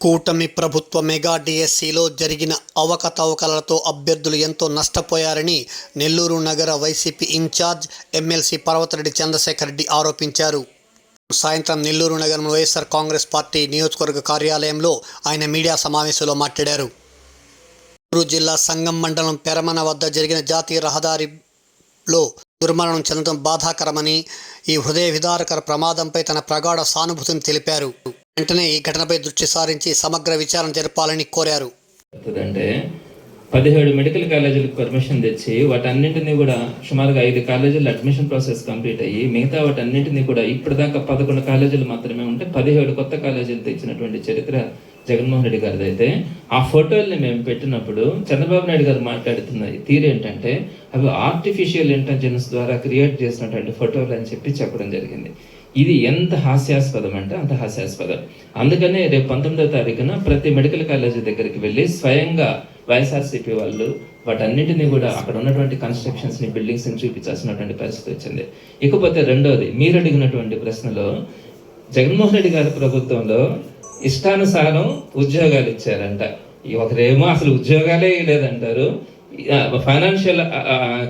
కూటమి ప్రభుత్వ మెగా డిఎస్సిలో జరిగిన అవకతవకలతో అభ్యర్థులు ఎంతో నష్టపోయారని నెల్లూరు నగర YCP incharge MLC Parvathareddy Chandrasekhar Reddy ఆరోపించారు. సాయంత్రం నెల్లూరు నగరం వైఎస్ఆర్ కాంగ్రెస్ పార్టీ నియోజకవర్గ కార్యాలయంలో ఆయన మీడియా సమావేశంలో మాట్లాడారు. నెల్లూరు జిల్లా సంగం మండలం పెరమన వద్ద జరిగిన జాతీయ రహదారిలో దుర్మరణం చెందడం బాధాకరమని ఈ హృదయ విదారకర ప్రమాదంపై తన ప్రగాఢ సానుభూతిని తెలిపారు. వెంటనే ఈ ఘటనపై దృష్టి సారించి సమగ్ర విచారణ జరపాలని కోరారు. అంటే పదిహేడు మెడికల్ కాలేజీలకు పర్మిషన్ తెచ్చి వాటన్నింటినీ కూడా సుమారుగా ఐదు కాలేజీలు అడ్మిషన్ ప్రాసెస్ కంప్లీట్ అయ్యి మిగతా వాటన్నింటినీ కూడా ఇప్పటిదాకా పదకొండు కాలేజీలు మాత్రమే ఉంటే పదిహేడు కొత్త కాలేజీలు తెచ్చినటువంటి చరిత్ర జగన్మోహన్ రెడ్డి గారిది అయితే ఆ ఫోటోల్ని మేము పెట్టినప్పుడు చంద్రబాబు నాయుడు గారు మాట్లాడుతున్న తీరు ఏంటంటే అవి ఆర్టిఫిషియల్ ఇంటెలిజెన్స్ ద్వారా క్రియేట్ చేసినటువంటి ఫోటోలు అని చెప్పి చెప్పడం జరిగింది. ఇది ఎంత హాస్యాస్పదం అంటే అంత హాస్యాస్పదం. అందుకనే రేపు పంతొమ్మిదో తారీఖున ప్రతి మెడికల్ కాలేజీ దగ్గరికి వెళ్ళి స్వయంగా వైఎస్ఆర్సీపీ వాళ్ళు వాటన్నింటినీ కూడా అక్కడ ఉన్నటువంటి కన్స్ట్రక్షన్స్ని బిల్డింగ్స్ని చూపించాల్సినటువంటి పరిస్థితి వచ్చింది. ఇకపోతే రెండోది మీరు అడిగినటువంటి ప్రశ్నలో జగన్మోహన్ రెడ్డి గారి ప్రభుత్వంలో ఇష్టానుసారం ఉద్యోగాలు ఇచ్చారంట. ఈ ఒకరేమో అసలు ఉద్యోగాలే లేదంటారు ఫైనాన్షియల్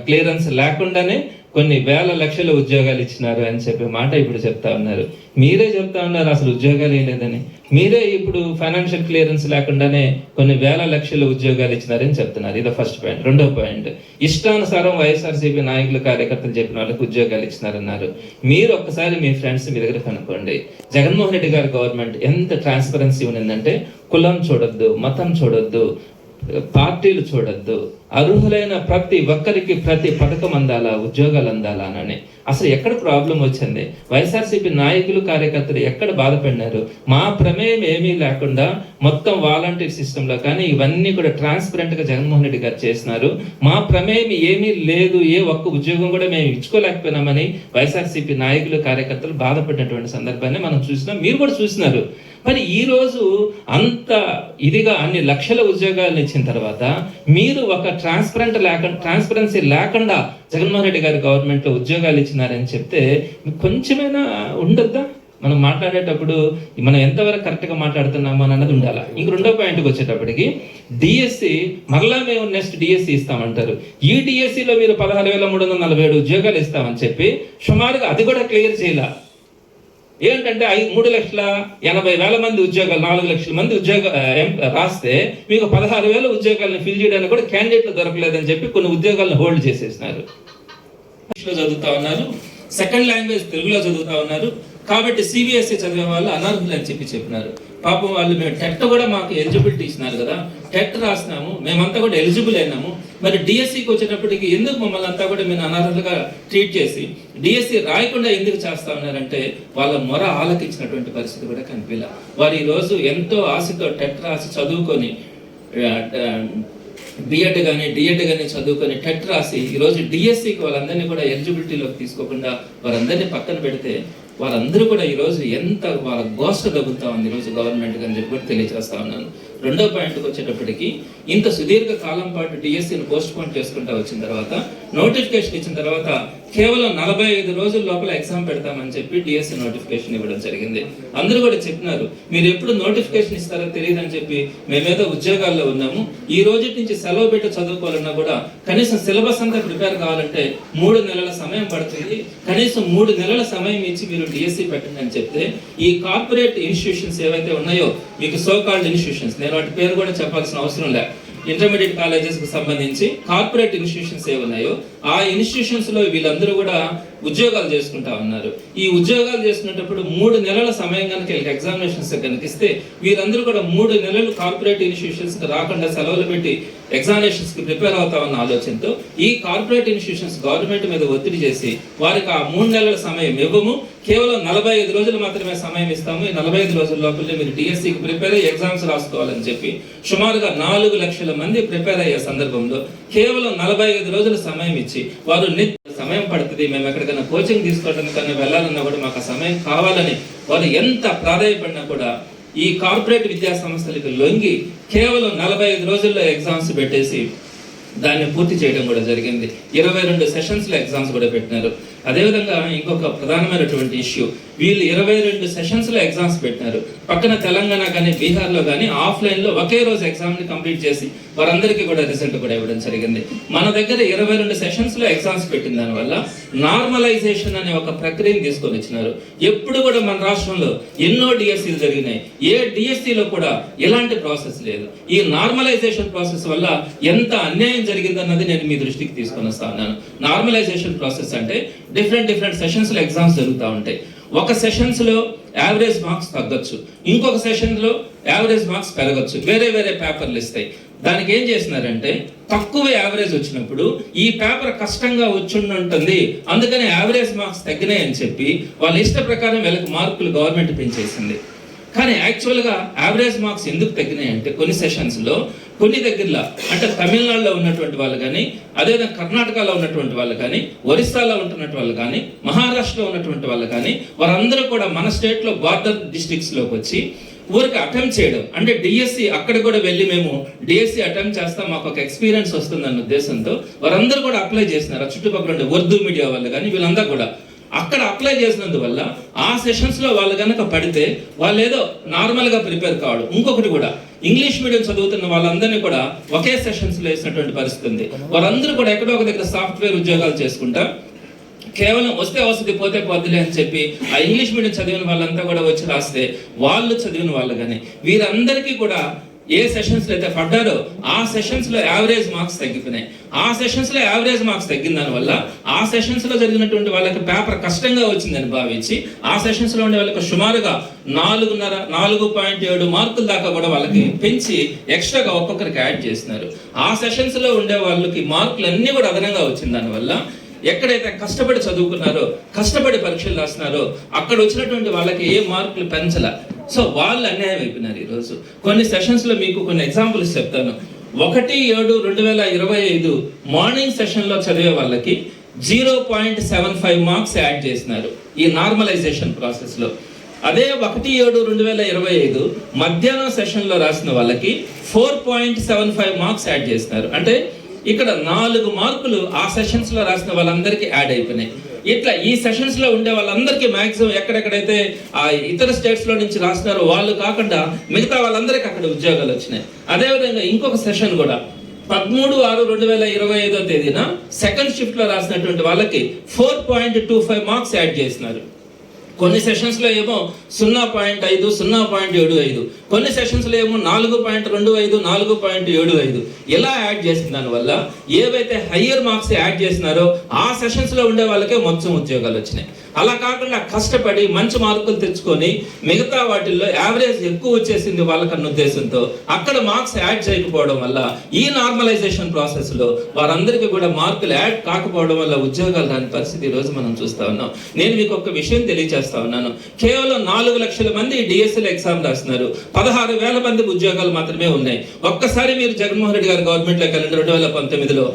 క్లియరెన్స్ లేకుండానే కొన్ని వేల లక్షల ఉద్యోగాలు ఇచ్చినారు అని చెప్పి మాట ఇప్పుడు చెప్తా ఉన్నారు. మీరే చెప్తా ఉన్నారు అసలు ఉద్యోగాలు ఏం లేదని. మీరే ఇప్పుడు ఫైనాన్షియల్ క్లియరెన్స్ లేకుండానే కొన్ని వేల లక్షల ఉద్యోగాలు ఇచ్చినారని చెప్తున్నారు. ఇది ఫస్ట్ పాయింట్ రెండో పాయింట్ ఇష్టానుసారం వైఎస్ఆర్సీపీ నాయకులు కార్యకర్తలు చెప్పిన వాళ్ళకి ఉద్యోగాలు ఇచ్చినారన్నారు. మీరు ఒక్కసారి మీ ఫ్రెండ్స్ మీ దగ్గర కనుక్కోండి. జగన్మోహన్ రెడ్డి గారి గవర్నమెంట్ ఎంత ట్రాన్స్పరెన్సీ ఉన్నదంటే కులం చూడొద్దు మతం చూడొద్దు పార్టీలు చూడొద్దు అర్హులైన ప్రతి ఒక్కరికి ప్రతి పథకం అందాలా ఉద్యోగాలు అందాలా అని అసలు ఎక్కడ ప్రాబ్లం వచ్చింది? వైఎస్ఆర్సీపీ నాయకులు కార్యకర్తలు ఎక్కడ బాధపడినారు? మా ప్రమేయం ఏమీ లేకుండా మొత్తం వాలంటీర్ సిస్టంలో కానీ ఇవన్నీ కూడా ట్రాన్స్పరెంట్గా జగన్మోహన్ రెడ్డి గారు చేసినారు. మా ప్రమేయం ఏమీ లేదు ఏ ఒక్క ఉద్యోగం కూడా మేము ఇచ్చుకోలేకపోయినామని వైఎస్ఆర్సీపీ నాయకులు కార్యకర్తలు బాధపడినటువంటి సందర్భాన్ని మనం చూసినాం. మీరు కూడా చూసినారు. మరి ఈ రోజు అంత ఇదిగా అన్ని లక్షల ఉద్యోగాలను ఇచ్చిన తర్వాత మీరు ఒక ట్రాన్స్పరెంట్ లేకుండా ట్రాన్స్పరెన్సీ లేకుండా జగన్మోహన్ రెడ్డి గారి గవర్నమెంట్ ఉద్యోగాలు ఇచ్చిన చేస్తున్నారని చెప్తే కొంచెమైనా ఉండొద్దా? మనం మాట్లాడేటప్పుడు మనం ఎంతవరకు కరెక్ట్గా మాట్లాడుతున్నాము అని అన్నది ఉండాలి? ఇంక రెండో పాయింట్కి వచ్చేటప్పటికి డిఎస్సి మరలా మేము నెక్స్ట్ డిఎస్సి ఇస్తామంటారు. ఈ డిఎస్సిలో మీరు పదహారు వేల మూడు వందల నలభై ఏడు ఉద్యోగాలు ఇస్తామని చెప్పి సుమారుగా అది కూడా క్లియర్ చేయాల. ఏంటంటే ఐదు మూడు లక్షల ఎనభై వేల మంది ఉద్యోగాలు నాలుగు లక్షల మంది ఉద్యోగ ఎం- రాస్తే మీకు పదహారు వేల ఉద్యోగాలను ఫిల్ చేయడానికి కూడా క్యాండిడేట్లు దొరకలేదని చెప్పి కొన్ని ఉద్యోగాలను హోల్డ్ చేసేసినారు. ఇంగ్లీష్లో చదువుతా ఉన్నారు సెకండ్ లాంగ్వేజ్ తెలుగులో చదువుతా ఉన్నారు. కాబట్టి సిబిఎస్ఈ చదివే వాళ్ళు అనర్హులు అని చెప్పి చెప్పినారు. పాపం వాళ్ళు మేము టెట్ కూడా మాకు ఎలిజిబిలిటీ ఇచ్చినారు కదా. టెట్ రాసినాము మేమంతా కూడా ఎలిజిబుల్ అయినాము. మరి డిఎస్సికి వచ్చేటప్పటికి ఎందుకు మమ్మల్ని అంతా కూడా మేము అనర్హులుగా ట్రీట్ చేసి డిఎస్సి రాయకుండా ఎందుకు చేస్తా ఉన్నారంటే వాళ్ళ మొర ఆలకించినటువంటి పరిస్థితి కూడా కనిపించలే. వారు ఈరోజు రోజు ఎంతో ఆశతో టెట్ రాసి చదువుకొని బిఎడ్ కానీ డిఎడ్ కానీ చదువుకొని టెట్ రాసి ఈరోజు డిఎస్సికి వాళ్ళందరినీ కూడా ఎలిజిబిలిటీలోకి తీసుకోకుండా వారందరినీ పక్కన పెడితే వారందరూ కూడా ఈరోజు ఎంత వాళ్ళ గోష్ట తగ్గుతా ఉంది ఈరోజు గవర్నమెంట్ అని చెప్పి కూడా తెలియజేస్తా ఉన్నాను. రెండో పాయింట్కి వచ్చేటప్పటికి ఇంత సుదీర్ఘ కాలం పాటు డిఎస్సీని పోస్ట్ పోన్ చేసుకుంటా వచ్చిన తర్వాత నోటిఫికేషన్ ఇచ్చిన తర్వాత కేవలం నలభై ఐదు రోజుల లోపల ఎగ్జామ్ పెడతామని చెప్పి డిఎస్సి నోటిఫికేషన్ ఇవ్వడం జరిగింది. అందరూ కూడా చెప్పినారు మీరు ఎప్పుడు నోటిఫికేషన్ ఇస్తారో తెలియదు అని చెప్పి మేమేదో ఉద్యోగాల్లో ఉన్నాము. ఈ రోజు నుంచి సెలవు పెట్టి చదువుకోవాలన్నా కూడా కనీసం సిలబస్ అంతా ప్రిపేర్ కావాలంటే మూడు నెలల సమయం పడుతుంది. కనీసం మూడు నెలల సమయం ఇచ్చి మీరు డిఎస్సి పెట్టండి అని చెప్తే ఈ కార్పొరేట్ ఇన్స్టిట్యూషన్స్ ఏవైతే ఉన్నాయో మీకు సో కాల్డ్ ఇన్స్టిట్యూషన్స్ నేను వాటి పేరు కూడా చెప్పాల్సిన అవసరం లే. ఇంటర్మీడియట్ కాలేజెస్కు సంబంధించి కార్పొరేట్ ఇన్స్టిట్యూషన్స్ ఏ ఉన్నాయో ఆ ఇన్స్టిట్యూషన్స్లో వీళ్ళందరూ కూడా ఉద్యోగాలు చేసుకుంటా ఉన్నారు. ఈ ఉద్యోగాలు చేసుకునేటప్పుడు మూడు నెలల సమయం కనుక వీళ్ళకి ఎగ్జామినేషన్స్ కనిపిస్తే వీరందరూ కూడా మూడు నెలలు కార్పొరేట్ ఇన్స్టిట్యూషన్స్కి రాకుండా సెలవులు పెట్టి ఎగ్జామినేషన్స్కి ప్రిపేర్ అవుతామన్న ఆలోచనతో ఈ కార్పొరేట్ ఇన్స్టిట్యూషన్స్ గవర్నమెంట్ మీద ఒత్తిడి చేసి వారికి ఆ మూడు నెలల సమయం ఇవ్వము. కేవలం నలభై ఐదు రోజులు మాత్రమే సమయం ఇస్తాము. ఈ నలభై ఐదు రోజుల లోపలే మీరు డిఎస్సికి ప్రిపేర్ అయ్యి ఎగ్జామ్స్ రాసుకోవాలని చెప్పి సుమారుగా నాలుగు లక్షల మంది ప్రిపేర్ అయ్యే సందర్భంలో కేవలం నలభై ఐదు రోజుల సమయం ఇచ్చి వారు సమయం పడుతుంది మేము ఎక్కడికైనా కోచింగ్ తీసుకోవడానికన్నా వెళ్ళాలన్నా కూడా మాకు సమయం కావాలని వారు ఎంత ప్రాధాయపడినా కూడా ఈ కార్పొరేట్ విద్యా సంస్థలకు లొంగి కేవలం నలభై ఐదు రోజుల్లో ఎగ్జామ్స్ పెట్టేసి దాన్ని పూర్తి చేయడం కూడా జరిగింది. ఇరవై రెండు సెషన్స్లో ఎగ్జామ్స్ కూడా పెట్టినారు. అదేవిధంగా ఇంకొక ప్రధానమైనటువంటి ఇష్యూ వీళ్ళు ఇరవై రెండు సెషన్స్లో ఎగ్జామ్స్ పెట్టినారు. పక్కన తెలంగాణ కానీ బీహార్లో కానీ ఆఫ్లైన్లో ఒకే రోజు ఎగ్జామ్ని కంప్లీట్ చేసి వారందరికీ కూడా రిజల్ట్ కూడా ఇవ్వడం జరిగింది. మన దగ్గర ఇరవై రెండు సెషన్స్లో ఎగ్జామ్స్ పెట్టిన దానివల్ల నార్మలైజేషన్ అనే ఒక ప్రక్రియను తీసుకొని వచ్చినారు. ఎప్పుడు కూడా మన రాష్ట్రంలో ఎన్నో డిఎస్సీలు జరిగినాయి. ఏ డిఎస్సీలో కూడా ఎలాంటి ప్రాసెస్ లేదు. ఈ నార్మలైజేషన్ ప్రాసెస్ వల్ల ఎంత అన్యాయం జరిగిందన్నది నేను మీ దృష్టికి తీసుకొని వస్తా ఉన్నాను. నార్మలైజేషన్ ప్రాసెస్ అంటే డిఫరెంట్ డిఫరెంట్ సెషన్స్లో ఎగ్జామ్స్ జరుగుతూ ఉంటాయి. ఒక సెషన్స్లో యావరేజ్ మార్క్స్ తగ్గొచ్చు. ఇంకొక సెషన్లో యావరేజ్ మార్క్స్ పెరగచ్చు. వేరే వేరే పేపర్లు ఇస్తాయి. దానికి ఏం చేసినారంటే తక్కువ యావరేజ్ వచ్చినప్పుడు ఈ పేపర్ కష్టంగా వచ్చుండి ఉంటుంది. అందుకని యావరేజ్ మార్క్స్ తగ్గినాయి అని చెప్పి వాళ్ళ ఇష్ట ప్రకారం వీళ్ళకి మార్కులు గవర్నమెంట్ పెంచేసింది. కానీ యాక్చువల్గా యావరేజ్ మార్క్స్ ఎందుకు తగ్గినాయి అంటే కొన్ని సెషన్స్లో కొన్ని దగ్గరలో అంటే తమిళనాడులో ఉన్నటువంటి వాళ్ళు కానీ అదేవిధంగా కర్ణాటకలో ఉన్నటువంటి వాళ్ళు కానీ ఒరిస్సాలో ఉంటున్నటువంటి వాళ్ళు కానీ మహారాష్ట్రలో ఉన్నటువంటి వాళ్ళు కానీ వారందరూ కూడా మన స్టేట్లో బార్డర్ డిస్ట్రిక్ట్స్లోకి వచ్చి ఊరికి అటెంప్ట్ చేయడం. అంటే డిఎస్సి అక్కడ కూడా వెళ్ళి మేము డిఎస్సి అటెంప్ట్ చేస్తాం మాకు ఒక ఎక్స్పీరియన్స్ వస్తుందన్న ఉద్దేశంతో వారందరూ కూడా అప్లై చేసినారు. ఆ చుట్టుపక్కల ఉండే ఉర్దూ మీడియా వాళ్ళు కానీ వీళ్ళందరూ కూడా. అక్కడ అప్లై చేసినందువల్ల ఆ సెషన్స్లో వాళ్ళు కనుక పడితే వాళ్ళు ఏదో నార్మల్గా ప్రిపేర్ కావడం. ఇంకొకటి కూడా ఇంగ్లీష్ మీడియం చదువుతున్న వాళ్ళందరినీ కూడా ఒకే సెషన్స్లో వేసినటువంటి పరిస్థితి ఉంది. వారందరూ కూడా ఎక్కడో ఒక దగ్గర సాఫ్ట్వేర్ ఉద్యోగాలు చేసుకుంటా కేవలం వస్తే వసతి పోతే పోద్దులే అని చెప్పి ఆ ఇంగ్లీష్ మీడియం చదివిన వాళ్ళంతా కూడా వచ్చి రాస్తే వాళ్ళు చదివిన వాళ్ళు కానీ వీరందరికీ కూడా ఏ సెషన్స్లో అయితే పడ్డారో ఆ సెషన్స్లో యావరేజ్ మార్క్స్ తగ్గిపోయినాయి. ఆ సెషన్స్లో యావరేజ్ మార్క్స్ తగ్గిన దానివల్ల ఆ సెషన్స్లో జరిగినటువంటి వాళ్ళకి పేపర్ కష్టంగా వచ్చిందని భావించి ఆ సెషన్స్లో ఉండే వాళ్ళకి సుమారుగా నాలుగున్నర నాలుగు పాయింట్ ఏడు మార్కుల దాకా కూడా వాళ్ళకి పెంచి ఎక్స్ట్రాగా ఒక్కొక్కరికి యాడ్ చేస్తున్నారు. ఆ సెషన్స్లో ఉండే వాళ్ళకి మార్కులు అన్ని కూడా అదనంగా వచ్చింది దానివల్ల ఎక్కడైతే కష్టపడి చదువుకున్నారో కష్టపడి పరీక్షలు రాస్తున్నారో అక్కడ వచ్చినటువంటి వాళ్ళకి ఏ మార్కులు పెంచల. సో వాళ్ళు అన్యాయం అయిపోయినారు ఈరోజు. కొన్ని సెషన్స్లో మీకు కొన్ని ఎగ్జాంపుల్స్ చెప్తాను. ఒకటి ఏడు రెండు వేల ఇరవై ఐదు మార్నింగ్ సెషన్లో చదివే వాళ్ళకి zero point seven five marks add చేసినారు ఈ నార్మలైజేషన్ ప్రాసెస్లో అదే ఒకటి ఏడు రెండు వేల ఇరవై ఐదు మధ్యాహ్నం సెషన్లో రాసిన వాళ్ళకి four point seven five marks add చేసినారు. అంటే ఇక్కడ నాలుగు మార్కులు ఆ సెషన్స్లో రాసిన వాళ్ళందరికీ యాడ్ అయిపోయినాయి. ఇట్లా ఈ సెషన్స్లో ఉండే వాళ్ళందరికీ మాక్సిమం ఎక్కడెక్కడైతే ఆ ఇతర స్టేట్స్లో నుంచి రాస్తున్నారో వాళ్ళు కాకుండా మిగతా వాళ్ళందరికీ అక్కడ ఉద్యోగాలు వచ్చినాయి. అదేవిధంగా ఇంకొక సెషన్ కూడా. పదమూడు ఆరు రెండు వేల ఇరవై ఐదో తేదీన సెకండ్ షిఫ్ట్లో రాసినటువంటి వాళ్ళకి four point two five marks add చేసినారు. కొన్ని సెషన్స్లో ఏమో సున్నా పాయింట్ ఐదు సున్నా పాయింట్ ఏడు ఐదు. కొన్ని సెషన్స్లో ఏమో నాలుగు పాయింట్ రెండు ఐదు నాలుగు పాయింట్ ఏడు ఐదు. ఇలా యాడ్ చేసిన దానివల్ల ఏవైతే హయ్యర్ మార్క్స్ యాడ్ చేసినారో ఆ సెషన్స్లో ఉండే వాళ్ళకే మొత్తం ఉద్యోగాలు వచ్చినాయి. అలా కాకుండా కష్టపడి మంచి మార్కులు తెచ్చుకొని మిగతా వాటిల్లో యావరేజ్ ఎక్కువ వచ్చేసింది వాళ్ళకన్న ఉద్దేశంతో అక్కడ మార్క్స్ యాడ్ చేయకపోవడం వల్ల ఈ నార్మలైజేషన్ ప్రాసెస్లో వారందరికీ కూడా మార్కులు యాడ్ కాకపోవడం వల్ల ఉద్యోగాలు రాని పరిస్థితి ఈరోజు రోజు మనం చూస్తా ఉన్నాం. నేను మీకు ఒక విషయం తెలియజేస్తా ఉన్నాను. కేవలం నాలుగు లక్షల మంది డిఎస్ఎల్ ఎగ్జామ్ రాస్తున్నారు. పదహారు వేల మంది ఉద్యోగాలు మాత్రమే ఉన్నాయి. ఒక్కసారి మీరు జగన్మోహన్ రెడ్డి గారు గవర్నమెంట్ కలిగిన రెండు వేల పంతొమ్మిదిలో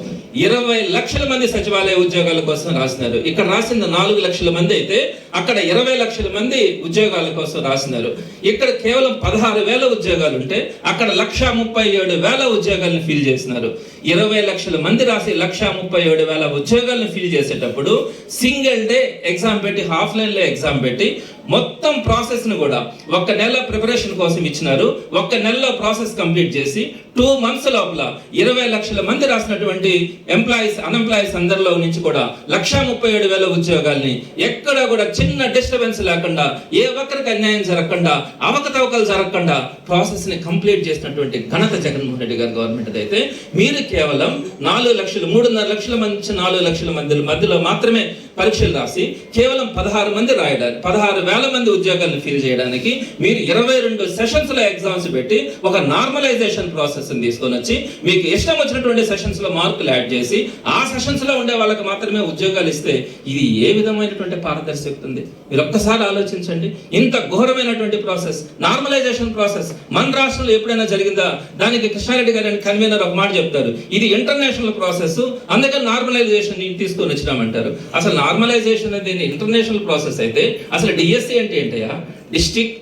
ఇరవై లక్షల మంది సచివాలయ ఉద్యోగాల కోసం రాసినారు. ఇక్కడ రాసింది నాలుగు లక్షల మంది అయితే అక్కడ ఇరవై లక్షల మంది ఉద్యోగాల కోసం రాసినారు. ఇక్కడ కేవలం పదహారు వేల ఉద్యోగాలు ఉంటే అక్కడ లక్ష ముప్పై ఏడు వేల ఉద్యోగాలను ఫిల్ చేసినారు. ఇరవై లక్షల మంది రాసి లక్ష ముప్పై ఏడు వేల ఉద్యోగాలను ఫిల్ చేసేటప్పుడు సింగిల్ డే ఎగ్జామ్ పెట్టి హాఫ్ లైన్లో ఎగ్జామ్ పెట్టి మొత్తం ప్రాసెస్ను కూడా ఒక నెల ప్రిపరేషన్ కోసం ఇచ్చినారు. ఒక నెలలో ప్రాసెస్ కంప్లీట్ చేసి టూ మంత్స్ లోపల ఇరవై లక్షల మంది రాసినటువంటి ఎంప్లాయీస్ అన్ఎంప్లాయీస్ అందరిలో నుంచి కూడా లక్షా ముప్పై ఏడు వేల ఉద్యోగాల్ని ఎక్కడ కూడా చిన్న డిస్టర్బెన్స్ లేకుండా ఏ ఒక్కరికి అన్యాయం జరగకుండా అవకతవకలు జరగకుండా ప్రాసెస్ని కంప్లీట్ చేసినటువంటి ఘనత జగన్మోహన్ రెడ్డి గారి గవర్నమెంట్ అయితే మీరు కేవలం నాలుగు లక్షలు మూడున్నర లక్షల మంది నాలుగు లక్షల మంది మధ్యలో మాత్రమే పరీక్షలు రాసి కేవలం పదహారు మంది రాయడానికి పదహారు వేల మంది ఉద్యోగాలను ఫిల్ చేయడానికి మీరు ఇరవై రెండు సెషన్స్లో ఎగ్జామ్స్ పెట్టి ఒక నార్మలైజేషన్ ప్రాసెస్ తీసుకొని వచ్చి మీకు ఇష్టం వచ్చినటువంటి సెషన్స్లో మార్కులు యాడ్ చేసి ఆ సెషన్స్లో ఉండే వాళ్ళకి మాత్రమే ఉద్యోగాలు ఇస్తే ఇది ఏ విధమైనటువంటి పారదర్శకత ఉంది? మీరు ఒక్కసారి ఆలోచించండి. ఇంత ఘోరమైనటువంటి ప్రాసెస్ నార్మలైజేషన్ ప్రాసెస్ మన రాష్ట్రంలో ఎప్పుడైనా జరిగిందా? దానికి కృష్ణారెడ్డి గారు కన్వీనర్ ఒక మాట చెప్తారు. ఇది ఇంటర్నేషనల్ ప్రాసెస్ అందుకని నార్మలైజేషన్ తీసుకొని వచ్చినామంటారు. అసలు నార్మలైజేషన్ అనేది ఇంటర్నేషనల్ ప్రాసెస్ అయితే అసలు డిఎస్సి అంటే ఏంటయ్యా? District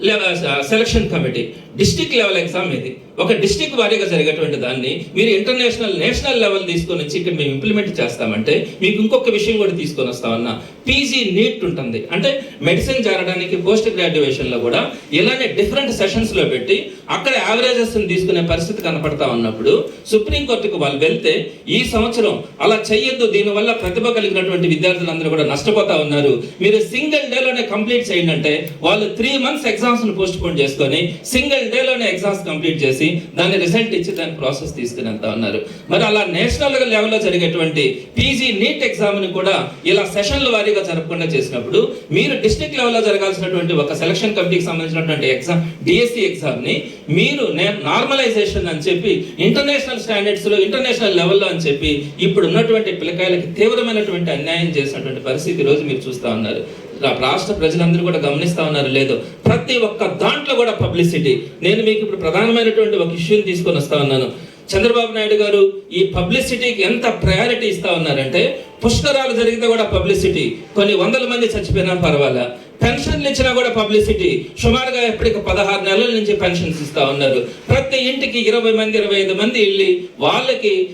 level selection committee district level exam ఇది ఒక డిస్టిక్ వారీగా జరిగేటువంటి దాన్ని మీరు ఇంటర్నేషనల్ నేషనల్ లెవెల్ తీసుకొని వచ్చి ఇక్కడ మేము ఇంప్లిమెంట్ చేస్తామంటే మీకు ఇంకొక విషయం కూడా తీసుకొని వస్తామన్నా పీజీ నీట్ ఉంటుంది. అంటే మెడిసిన్ చేరడానికి పోస్ట్ గ్రాడ్యుయేషన్లో కూడా ఇలానే డిఫరెంట్ సెషన్స్లో పెట్టి అక్కడ యావరేజెస్ని తీసుకునే పరిస్థితి కనపడతా ఉన్నప్పుడు సుప్రీం కోర్టుకు వాళ్ళు వెళ్తే ఈ సంవత్సరం అలా చేయొద్దు దీనివల్ల ప్రతిభ కలిగినటువంటి విద్యార్థులందరూ కూడా నష్టపోతా ఉన్నారు. మీరు సింగిల్ డేలోనే కంప్లీట్ చేయండి అంటే వాళ్ళు త్రీ మంత్స్ ఎగ్జామ్స్ను పోస్ట్ పోన్ చేసుకొని సింగిల్ డేలోనే ఎగ్జామ్స్ కంప్లీట్ చేసి దాని రిజల్ట్ ఇచ్చి దాని ప్రాసెస్ తీసుకుని వెళ్తా ఉన్నారు. మరి అలా నేషనల్ లెవెల్లో జరిగేటువంటి పీజీ నీట్ ఎగ్జామ్ని కూడా ఇలా సెషన్ల వారీగా జరపకుండా చేసినప్పుడు మీరు డిస్ట్రిక్ట్ లెవెల్లో జరగాల్సినటువంటి ఒక సెలక్షన్ కమిటీకి సంబంధించినటువంటి ఎగ్జామ్ డిఎస్సి ఎగ్జామ్ని మీరు నార్మలైజేషన్ అని చెప్పి ఇంటర్నేషనల్ స్టాండర్డ్స్లో ఇంటర్నేషనల్ లెవెల్లో అని చెప్పి ఇప్పుడు ఉన్నటువంటి పిల్లకాయలకి తీవ్రమైనటువంటి అన్యాయం చేసినటువంటి పరిస్థితి రోజు మీరు చూస్తా ఉన్నారు. రాష్ట్ర ప్రజలందరూ కూడా గమనిస్తా ఉన్నారు లేదు. ప్రతి ఒక్క దాంట్లో కూడా పబ్లిసిటీ. నేను మీకు ఇప్పుడు ప్రధానమైనటువంటి ఒక ఇష్యూని తీసుకొని వస్తా ఉన్నాను. చంద్రబాబు నాయుడు గారు ఈ పబ్లిసిటీకి ఎంత ప్రయారిటీ ఇస్తా ఉన్నారంటే పుష్కరాలు జరిగితే కూడా పబ్లిసిటీ. కొన్ని వందల మంది చచ్చిపోయినా పర్వాలా. పెన్షన్లు ఇచ్చినా కూడా పబ్లిసిటీ. సుమారుగా ఎప్పటికి పదహారు నెలల నుంచి పెన్షన్స్ ఇస్తా ఉన్నారు. ప్రతి ఇంటికి ఇరవై మంది ఇరవై ఐదు మంది వెళ్ళి వాళ్ళకి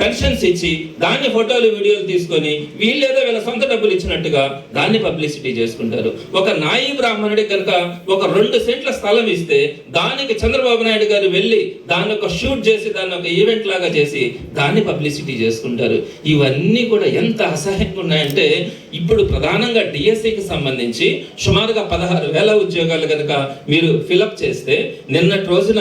పెన్షన్స్ ఇచ్చి దాన్ని ఫోటోలు వీడియోలు తీసుకొని వీళ్ళేదో వీళ్ళ సొంత డబ్బులు ఇచ్చినట్టుగా దాన్ని పబ్లిసిటీ చేసుకుంటారు. ఒక నాయి బ్రాహ్మణుడికి కనుక ఒక రెండు సెంట్ల స్థలం ఇస్తే దానికి చంద్రబాబు నాయుడు గారు వెళ్ళి దాన్ని ఒక షూట్ చేసి దాన్ని ఒక ఈవెంట్ లాగా చేసి దాన్ని పబ్లిసిటీ చేసుకుంటారు. ఇవన్నీ కూడా ఎంత అసహ్యంగా ఉన్నాయంటే ఇప్పుడు ప్రధానంగా డిఎస్సికి సంబంధించి సుమారుగా పదహారు వేల ఉద్యోగాలు కనుక మీరు ఫిలప్ చేస్తే నిన్నటి రోజున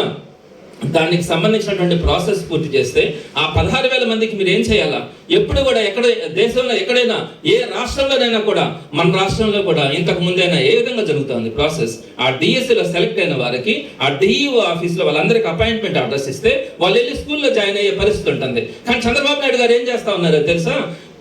దానికి సంబంధించినటువంటి ప్రాసెస్ పూర్తి చేస్తే ఆ పదహారు వేల మందికి మీరు ఏం చేయాలా? ఎప్పుడు కూడా ఎక్కడ దేశంలో ఎక్కడైనా ఏ రాష్ట్రంలోనైనా కూడా మన రాష్ట్రంలో కూడా ఇంతకు ముందైనా ఏ విధంగా జరుగుతుంది ప్రాసెస్? ఆ డిఎస్సిలో సెలెక్ట్ అయిన వారికి ఆ డిఈఓ ఆఫీస్లో వాళ్ళందరికీ అపాయింట్మెంట్ అడ్రస్ ఇస్తే వాళ్ళు వెళ్ళి స్కూల్లో జాయిన్ అయ్యే పరిస్థితి ఉంటుంది. కానీ చంద్రబాబు నాయుడు గారు ఏం చేస్తా ఉన్నారో తెలుసా?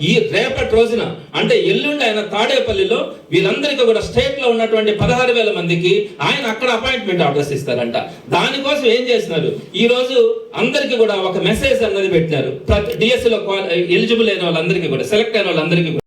ఈ రేపటి రోజున అంటే ఎల్లుండి ఆయన తాడేపల్లిలో వీళ్ళందరికీ కూడా స్టేట్లో ఉన్నటువంటి పదహారు వేల మందికి ఆయన అక్కడ అపాయింట్మెంట్ ఆర్డర్స్ ఇస్తారంట. దానికోసం ఏం చేస్తున్నారు? ఈ రోజు అందరికీ కూడా ఒక మెసేజ్ అన్నది పెట్టినారు. డిఎస్సి లో ఎలిజిబుల్ అయిన వాళ్ళందరికీ కూడా సెలెక్ట్ అయిన వాళ్ళందరికీ కూడా.